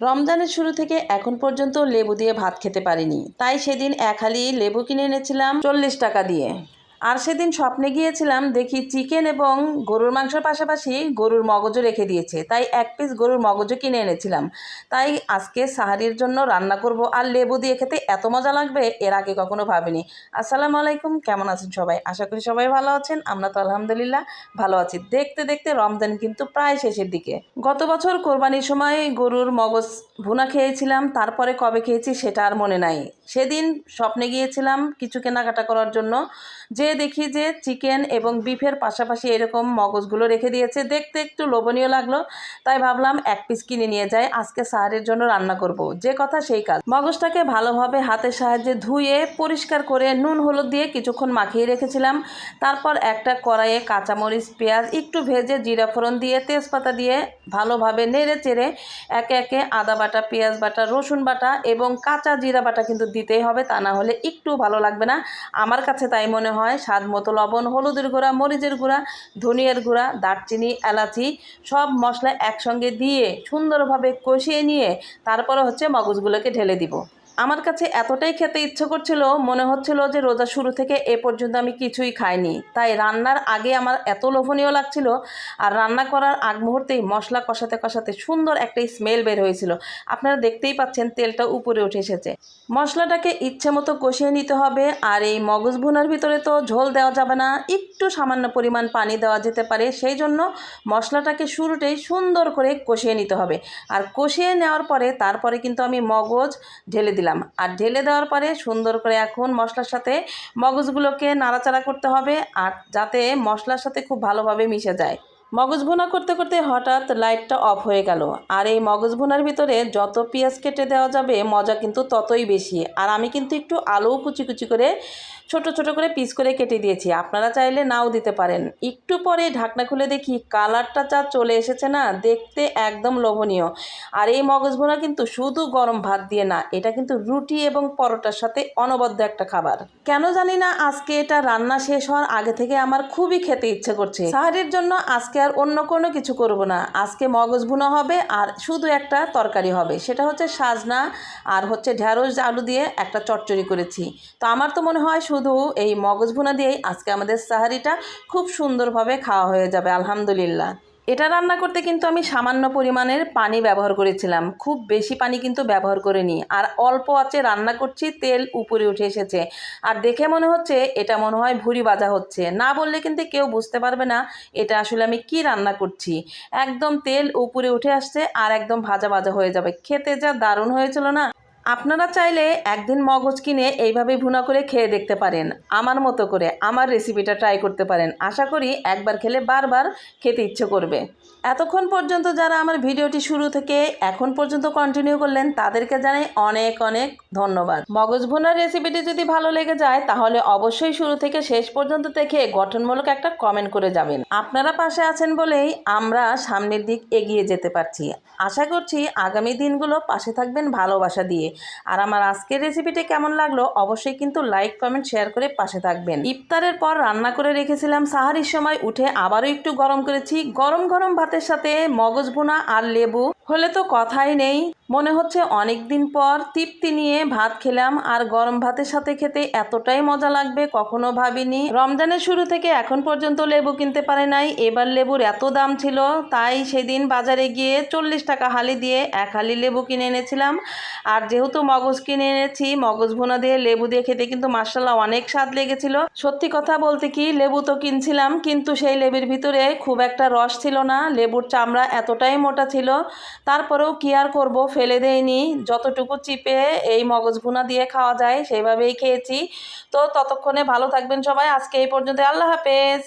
রমজানের শুরু থেকে এখন পর্যন্ত লেবু দিয়ে ভাত খেতে পারিনি। তাই সেদিন এক হালি লেবু কিনে এনেছিলাম চল্লিশ টাকা দিয়ে। আর সেদিন স্বপ্নে গিয়েছিলাম, দেখি চিকেন এবং গরুর মাংসের পাশাপাশি গরুর মগজও রেখে দিয়েছে। তাই এক পিস গরুর মগজও কিনে এনেছিলাম। তাই আজকে সাহারির জন্য রান্না করব আর লেবু দিয়ে খেতে এত মজা লাগবে, এর আগে কখনো ভাবিনি। আসসালামু আলাইকুম, কেমন আছেন সবাই? আশা করি সবাই ভালো আছেন, আমরা তো আলহামদুলিল্লাহ ভালো আছি। দেখতে দেখতে রমজান কিন্তু প্রায় শেষের দিকে। গত বছর কোরবানির সময় গরুর মগজ ভুনা খেয়েছিলাম, তারপরে কবে খেয়েছি সেটা আর মনে নাই। সেদিন স্বপ্নে গিয়েছিলাম কিছু কেনাকাটা করার জন্য। যে দেখি যে চিকেন এবং বিফের পাশাপাশি এরকম মগজগুলো রেখে দিয়েছে। দেখতে একটু লোভনীয় লাগল, তাই ভাবলাম এক পিস কিনে নিয়ে যাই। আজকে সাহারের জন্য রান্না করব। যে কথা সেই কাজ। মগজটাকে ভালোভাবে হাতের সাহায্যে ধুয়ে, পরিষ্কার করে নুন, হলুদ দিয়ে কিছুক্ষণ মাখিয়ে রেখেছিলাম। তারপর একটা কড়াইয়ে কাঁচামরিচ, পেঁয়াজ, একটু ভেজে জিরা ফোড়ন দিয়ে, তেজপাতা দিয়ে ভালোভাবে নেড়ে চেড়ে একে একে আদা বাটা, পেঁয়াজ বাটা, রসুন বাটা এবং কাঁচা জিরা বাটা কিন্তু দিতেই হবে। তা না হলে একটু ভালো লাগবে না। আমার কাছে তাই মনে হয় স্বাদ মতো লবণ, হলুদের গুঁড়া, মরিচের গুঁড়া, ধনিয়ার গুঁড়া, দারচিনি, এলাচি সব মশলা একসঙ্গে দিয়ে সুন্দরভাবে কষিয়ে নিয়ে তারপরে হচ্ছে মগজগুলোকে ঢেলে দিব। আমার কাছে এতটাই খেতে ইচ্ছে করছিল, মনে হচ্ছিল যে রোজা শুরু থেকে এ পর্যন্ত আমি কিছুই খাইনি। তাই রান্নার আগে আমার এত লোভনীয় লাগছিল আর রান্না করার আগ মুহূর্তেই মশলা কষাতে কষাতে সুন্দর একটা স্মেল বের হয়েছিল। আপনারা দেখতেই পাচ্ছেন তেলটা উপরে উঠে এসেছে। মশলাটাকে ইচ্ছে মতো কষিয়ে নিতে হবে আর এই মগজ ভুনার ভিতরে তো ঝোল দেওয়া যাবে না, একটু সামান্য পরিমাণ পানি দেওয়া যেতে পারে, সেই জন্য মশলাটাকে শুরুতেই সুন্দর করে কষিয়ে নিতে হবে। আর কষিয়ে নেওয়ার পরে তারপরে কিন্তু আমি মগজ ঢেলে দিলাম। আর ঢেলে দেওয়ার পরে সুন্দর করে এখন মশলার সাথে মগজগুলোকে নাড়াচাড়া করতে হবে আর যাতে মশলার সাথে খুব ভালোভাবে মিশে যায়। মগজ ভুনা করতে করতে হঠাৎ লাইটটা অফ হয়ে গেল। আর এই মগজ ভুনার ভিতরে যত পেঁয়াজ কেটে দেওয়া যাবে, মজা কিন্তু ততই বেশি। আর আমি কিন্তু একটু আলুও কুচি কুচি করে, ছোট ছোট করে পিস করে কেটে দিয়েছি। আপনারা চাইলে নাও দিতে পারেন। একটু পরে ঢাকনা খুলে দেখি কালারটা যা চলে এসেছে না, দেখতে একদম লোভনীয়। আর এই মগজ ভুনা কিন্তু শুধু গরম ভাত দিয়ে না, এটা কিন্তু রুটি এবং পরোটার সাথে অনবদ্য একটা খাবার। কেন জানি না আজকে এটা রান্না শেষ হওয়ার আগে থেকে আমার খুবই খেতে ইচ্ছে করছে। সাহারির জন্য আজকে আর অন্য কোনো কিছু করব না। আজকে মগজ ভুনা হবে আর শুধু একটা তরকারি হবে। সেটা হচ্ছে সাজনা আর হচ্ছে ঢ্যাঁড়স আলু দিয়ে একটা চটচড়ি করেছি। তো আমার তো মনে হয় শুধু এই মগজ ভুনা দিয়েই আজকে আমাদের সাহারিটা খুব সুন্দরভাবে খাওয়া হয়ে যাবে, আলহামদুলিল্লাহ। এটা রান্না করতে কিন্তু আমি সামান্য পরিমাণের পানি ব্যবহার করেছিলাম। খুব বেশি পানি কিন্তু ব্যবহার করিনি। আর অল্প আছে রান্না করছি, তেল উপরে উঠে এসেছে। আর দেখে মনে হচ্ছে এটা মনে হয় ভুড়ি ভাজা হচ্ছে। না বললে কিন্তু কেউ বুঝতে পারবে না এটা আসলে আমি কি রান্না করছি। একদম তেল উপরে উঠে আসছে আর একদম ভাজা ভাজা হয়ে যাবে। খেতে যা দারুণ হয়েছিল না? আপনারা চাইলে একদিন মগজ কিনে এইভাবে ভুনা করে খেয়ে দেখতে পারেন। আমার মতো করে আমার রেসিপিটা ট্রাই করতে পারেন। আশা করি একবার খেলে বারবার খেতে ইচ্ছে করবে। এতক্ষণ পর্যন্ত যারা আমার ভিডিওটি শুরু থেকে এখন পর্যন্ত কন্টিনিউ করলেন, তাদেরকে জানাই অনেক অনেক ধন্যবাদ। মগজ ভুনার রেসিপিটি যদি ভালো লেগে যায়, তাহলে অবশ্যই শুরু থেকে শেষ পর্যন্ত দেখে গঠনমূলক একটা কমেন্ট করে যাবেন। আপনারা পাশে আছেন বলেই আমরা সামনের দিক এগিয়ে যেতে পারছি। আশা করছি আগামী দিনগুলো পাশে থাকবেন ভালোবাসা দিয়ে। আর আমার আজকের রেসিপিটি কেমন লাগল অবশ্যই কিন্তু লাইক কমেন্ট শেয়ার করে পাশে থাকবেন। ইফতারের পর রান্না করে রেখেছিলাম সাহারির সময়, উঠে আবারও একটু গরম করেছি। গরম গরম ভাতের সাথে মগজ ভুনা আর লেবু। হলে তো কথাই নেই। মনে হচ্ছে অনেক দিন পর তৃপ্তি নিয়ে ভাত খেলাম, আর গরম ভাতের সাথে খেতে এতটাই মজা লাগবে কখনো ভাবিনি। রমজানের শুরু থেকে এখন পর্যন্ত লেবু কিনতে পারে নাই, এবার লেবুর এত দাম ছিল, তাই সেদিন বাজারে গিয়ে চল্লিশ টাকা হালি দিয়ে এক হালি লেবু কিনে এনেছিলাম। আর যেহেতু মগজ কিনে এনেছি, মগজ ভুনা দিয়ে লেবু দিয়ে খেতে কিন্তু মার্শাল্লাহ অনেক স্বাদ লেগেছিল। সত্যি কথা বলতে কি, লেবু তো কিনছিলাম, কিন্তু সেই লেবুর ভিতরে খুব একটা রস ছিল না, লেবুর চামড়া এতটাই মোটা ছিল। তারপরেও কি আর করব? ফেলে দেয়নি যতটুকু চিপে এই মগজ ভুনা দিয়ে খাওয়া যায়, সেইভাবেই খেয়েছি। তো ততক্ষণে ভালো থাকবেন সবাই। আজকে এই পর্যন্ত আল্লাহ হাফেজ।